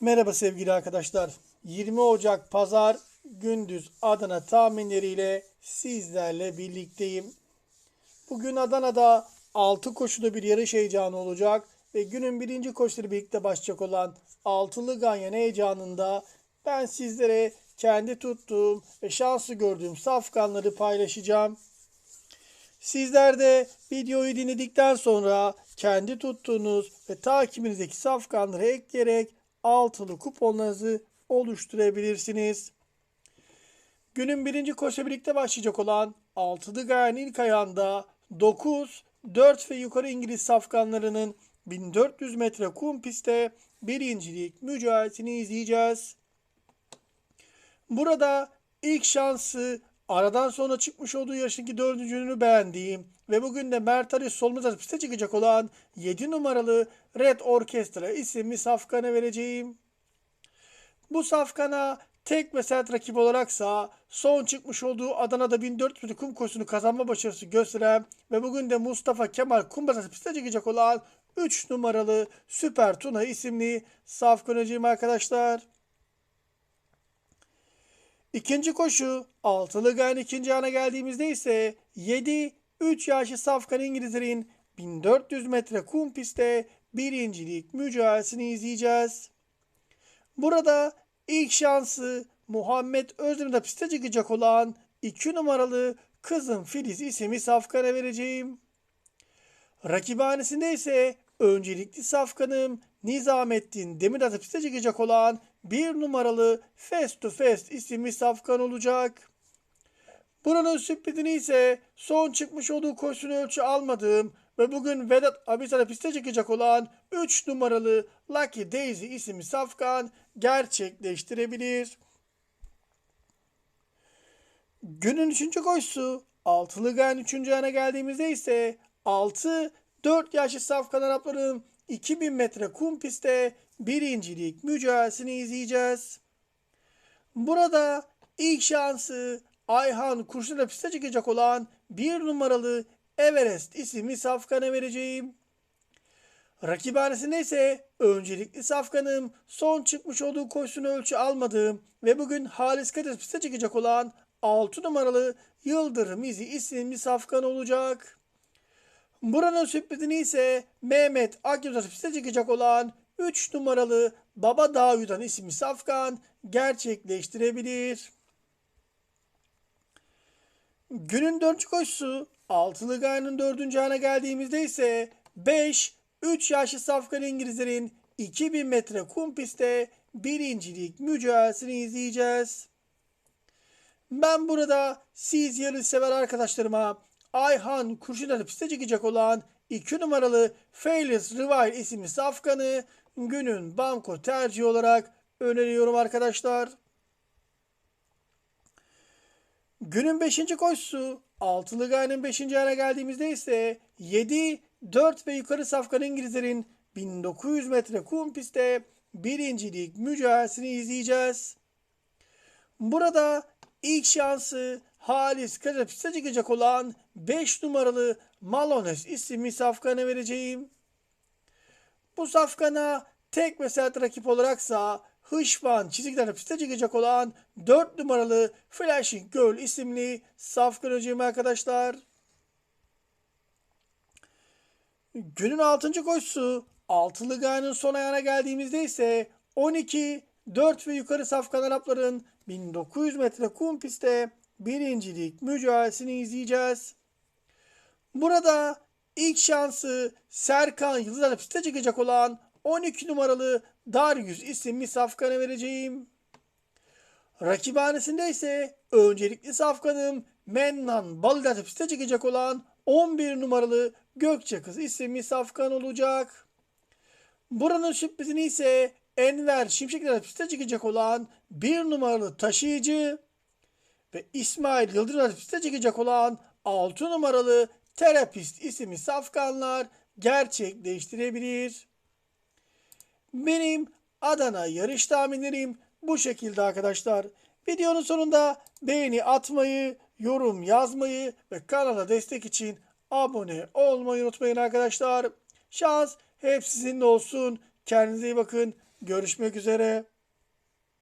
Merhaba sevgili arkadaşlar. 20 Ocak Pazar gündüz Adana tahminleriyle sizlerle birlikteyim. Bugün Adana'da 6 koşuda bir yarış heyecanı olacak ve günün birinci koşuları birlikte başlayacak olan altılı ganyan heyecanında ben sizlere kendi tuttuğum ve şanslı gördüğüm safkanları paylaşacağım. Sizler de videoyu dinledikten sonra kendi tuttuğunuz ve takibinizdeki safkanları ekleyerek altılı kuponlarınızı oluşturabilirsiniz. Günün birinci koşu birlikte başlayacak olan altılı gayen ilk ayağında 9, 4 ve yukarı İngiliz safkanlarının 1400 metre kum pistte birincilik mücadelesini izleyeceğiz. Burada ilk şansı aradan sonra çıkmış olduğu yarışındaki dördüncünü beğendiğim ve bugün de Mert Ali Solmaz piste çıkacak olan 7 numaralı Red Orchestra isimli safkana vereceğim. Bu safkana tek ve sert rakip olaraksa son çıkmış olduğu Adana'da 1400 metre kum koşusunu kazanma başarısı gösteren ve bugün de Mustafa Kemal Kumbasası piste çıkacak olan 3 numaralı Süper Tuna isimli safkanacıyım arkadaşlar. İkinci koşu altılı gayen ikinci ana geldiğimizde ise 7 3 yaşlı safkan İngilizlerin 1400 metre kum pistte birincilik mücadelesini izleyeceğiz. Burada ilk şansı Muhammed Özdemir'de piste çıkacak olan 2 numaralı Kızım Filiz isimli safkana vereceğim. Rakibhanesinde ise öncelikli safkanım Nizamettin Demirtaş'a piste çıkacak olan bir numaralı Fast to Fast isimli safkan olacak. Buranın sürprizini ise son çıkmış olduğu koşusunu ölçü almadığım ve bugün Vedat Abisar'a piste çıkacak olan 3 numaralı Lucky Daisy isimli safkan gerçekleştirebilir. Günün 3. koşusu altılı gayen 3. ana geldiğimizde ise 6 4 yaşlı safkan Arapların 2000 metre kum pistte birincilik mücadelesini izleyeceğiz. Burada ilk şansı Ayhan Kurşun'da piste çıkacak olan bir numaralı Everest isimli safkana vereceğim. Rakibhanesinde ise öncelikli safkanım son çıkmış olduğu koşusunu ölçü almadığım ve bugün Halis Kadir piste çıkacak olan 6 numaralı Yıldırım İzi isimli safkan olacak. Buranın sürprizini ise Mehmet Akyüz'e piste çıkacak olan 3 numaralı Baba Davud'un isimli safkan gerçekleştirebilir. Günün dördüncü koşusu altılı gayanın dördüncü ana geldiğimizde ise 5 3 yaşlı safkan İngilizlerin 2000 metre kum pistte birincilik mücadelesini izleyeceğiz. Ben burada siz yarış sever arkadaşlarıma Ayhan Kurşun'da piste çıkacak olan 2 numaralı Failis Rivale isimli safkanı günün banko tercihi olarak öneriyorum arkadaşlar. Günün 5. koşusu altılı gayenin 5. ayına geldiğimizde ise 7, 4 ve yukarı safkan İngilizlerin 1900 metre kum pistte birincilik mücadelesini izleyeceğiz. Burada ilk şansı Halis Kadir piste çıkacak olan 5 numaralı Malones isimli safkana vereceğim. Bu safkana tek ve sert rakip olaraksa Hışvan çizgilerle piste çıkacak olan 4 numaralı Flashing Girl isimli safkan hocam arkadaşlar. Günün 6. koşusu altılı gayanın son ayağına geldiğimizde ise 12, 4 ve yukarı safkan Arapların 1900 metre kum pistte birincilik mücadelesini izleyeceğiz. Burada ilk şansı Serkan Yıldız'a piste çıkacak olan 12 numaralı Darius isimli safkana vereceğim. Rakibhanesinde ise öncelikli safkanım Mennan Baldat piste çıkacak olan 11 numaralı Gökçe Kız isimli safkan olacak. Buranın sürprizini ise Enver Şimşekler piste çıkacak olan 1 numaralı taşıyıcı ve İsmail Yıldırım piste çıkacak olan 6 numaralı terapist isimli safkanlar gerçekleştirebilir. Benim Adana yarış tahminlerim bu şekilde arkadaşlar. Videonun sonunda beğeni atmayı, yorum yazmayı ve kanala destek için abone olmayı unutmayın arkadaşlar. Şans hep sizinle olsun. Kendinize iyi bakın. Görüşmek üzere.